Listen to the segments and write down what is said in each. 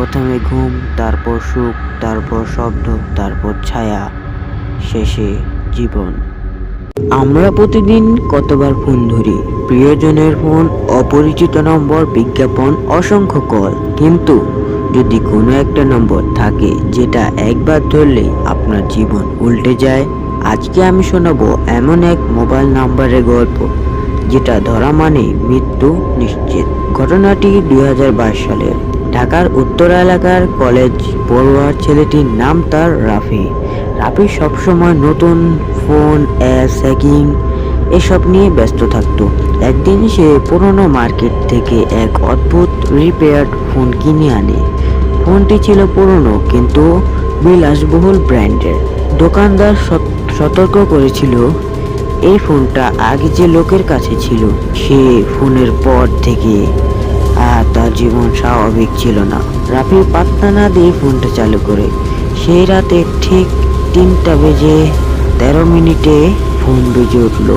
প্রথমে ঘুম, তারপর সুখ, তারপর শব্দ, তারপর ছায়া, শেষে জীবন। আমরা প্রতিদিন কতবার ফোন ধরি? প্রিয়জনের ফোন, অপরিচিত নম্বর, বিজ্ঞাপন, অসংখ্য কল। কিন্তু যদি কোনো একটা নম্বর থাকে, যেটা একবার ধরলে আপনার জীবন উল্টে যায়, আজকে আমি শোনাবো এমন এক মোবাইল নাম্বারের গল্প, যেটা ধরা মানে মৃত্যু নিশ্চিত। ঘটনাটি দু হাজার বাইশ সালের। ঢাকার উত্তরা এলাকার কলেজ পড়ুয়ার ছেলেটির নাম তার রাফি। রাফি সবসময় নতুন ফোন অ্যাস হ্যাকিং এসব নিয়ে ব্যস্ত থাকতো। একদিন সে পুরনো মার্কেট থেকে এক অদ্ভুত রিপেয়ার্ড ফোন কিনে আনে। ফোনটি ছিল পুরনো, কিন্তু বিলাসবহুল ব্র্যান্ডের। দোকানদার সত- সতর্ক করেছিল, এই ফোনটা আগে যে লোকের কাছে ছিল, সে ফোনের পর থেকে আর তার জীবন স্বাভাবিক ছিল না। রাফি পাত্তা না দিয়ে ফোনটা চালু করে। সেই রাতে ঠিক তিনটা বেজে তেরো মিনিটে ফোন বেজে উঠল।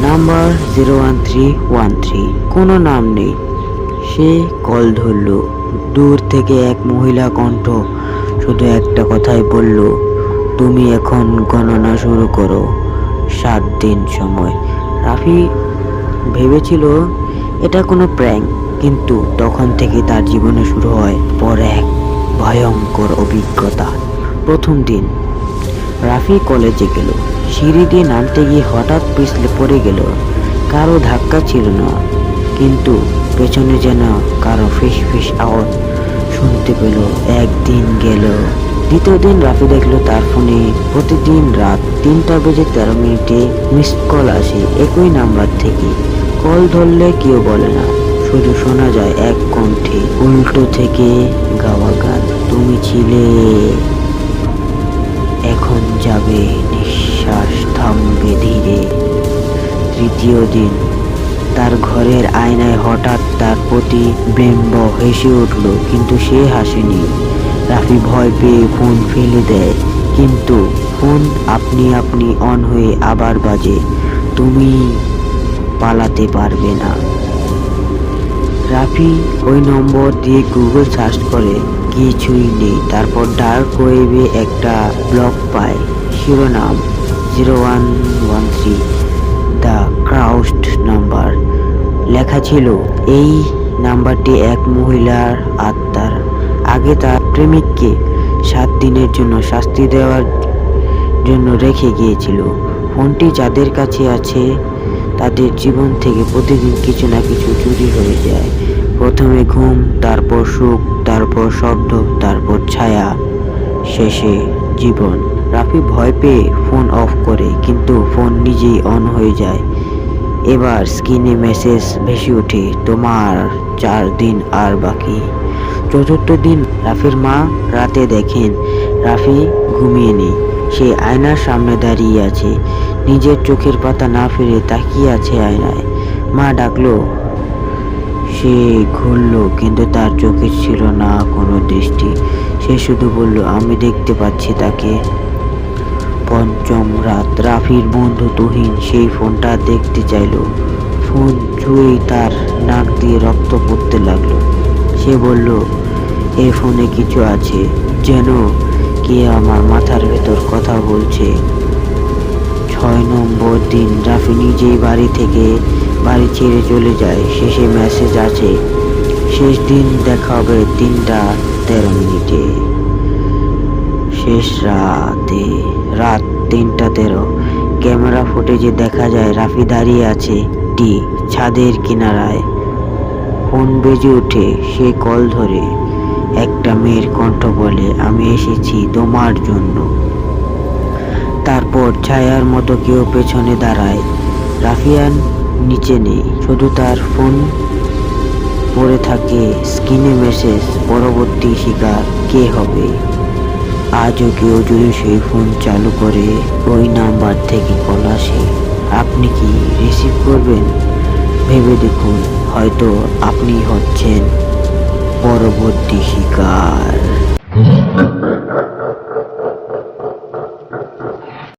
Number zero one three one three. কোনো নাম নেই। সে কল ধরলো। দূর থেকে এক মহিলা কণ্ঠ শুধু একটা কথাই বলল, তুমি এখন গণনা শুরু করো সাত দিন সময়। রাফি ভেবেছিল, এটা কোনো প্র্যাঙ্ক কিন্তু তখন থেকে তার জীবনে শুরু হয় পর এক ভয়ঙ্কর অভিজ্ঞতা। প্রথম দিন, রাফি কলেজে গেল। সিঁড়ি দিয়ে নামতে গিয়ে হঠাৎ পিছলে পড়ে গেল। কারও ধাক্কা ছিল না, কিন্তু পেছনে যেন কারও ফিস ফিস আওয়াজ শুনতে পেল। একদিন গেল। দ্বিতীয় দিন রাফি দেখল তার ফোনে প্রতিদিন রাত তিনটা বেজে তেরো মিনিটে মিস কল আসে। একই নাম্বার থেকে। কল ধরলে কেউ বলে না। শুধু শোনা যায় এক কণ্ঠে, উল্টো থেকে গাওয়া গান, তুমি ছিলে, এখন যাবে, নিঃশ্বাস থামবে ধীরে। তৃতীয় দিন, তার ঘরের আয়নায় হঠাৎ তার প্রতি বিম্ব হেসে উঠল, কিন্তু সে হাসেনি। রাফি ভয় পেয়ে ফোন ফেলে দেয়, কিন্তু ফোন আপনি আপনি অন হয়ে আবার বাজে, তুমি পালাতে পারবে না। রাফি ওই নম্বর দিয়ে গুগল সার্চ করে, কিছুই নেই। তারপর ডার্ক ওয়েবে একটা ব্লগ পায়, শিরোনাম zero one one three the ক্রাউস্ট number লেখা ছিল, এই নাম্বারটি এক মহিলার আত্মার। আগে তার প্রেমিককে সাত দিনের জন্য শাস্তি দেওয়ার জন্য রেখে গিয়েছিল। ফোনটি যাদের কাছে আছে তাদের জীবন থেকে প্রতিদিন কিছু না কিছু চুরি হয়ে যায়। প্রথমে ঘুম, তারপর সুখ তারপর শব্দ, তারপর ছায়া। শেষে জীবন। রাফি ভয় পেয়ে ফোন অফ করে, কিন্তু ফোন নিজেই অন হয়ে যায়। এবার স্ক্রিনে মেসেজ ভেসে ওঠে, তোমার চার দিন আর বাকি। চতুর্থ দিন রাফির মা রাতে দেখেন, রাফি ঘুমিয়ে নেই। সে আয়নার সামনে দাঁড়িয়ে আছে। নিজের চোখের পাতা না ফিরে তাকিয়ে আছে আয়নায়। মা ডাকলো, সে ঘুরলো, কিন্তু তার চোখে ছিল না কোনো দৃষ্টি। সে শুধু বলল, আমি দেখতে পাচ্ছি তাকে। পঞ্চম রাত, রাফির বন্ধু তুহিন সেই ফোনটা দেখতে চাইলো। ফোন ছুঁয়েই তার নাক দিয়ে রক্ত পড়তে লাগল। সে বলল, এ ফোনে কিছু আছে। যেন কে আমার মাথার ভেতর কথা বলছে। ছয় নম্বর দিন রাফি নিজেই বাড়ি থেকে বাড়ি ছেড়ে চলে যায়। শেষে মেসেজ আছে শেষ দিন দেখা হবে তিনটা তেরো মিনিটে। শেষ রাতে, রাত তিনটা তেরো। ক্যামেরা ফুটেজে দেখা যায় রাফি দাঁড়িয়ে আছে টি ছাদের কিনারায়। ফোন বেজে ওঠে, সে কল ধরে, একটা মেয়ের কণ্ঠ বলে, আমি এসেছি তোমার জন্য তারপর ছায়ার মতো কেউ পেছনে দাঁড়ায়। রাফিয়ান নিচে নেই, শুধু তার ফোন পড়ে থাকে স্ক্রিনে মেসেজ, পরবর্তী শিকার কে হবে? আজও কেউ যদি সেই ফোন চালু করে, ওই নাম্বার থেকে কল আসে। আপনি কি রিসিভ করবেন? ভেবে দেখুন, হয়তো আপনি হচ্ছেন পরবর্তী শিকার।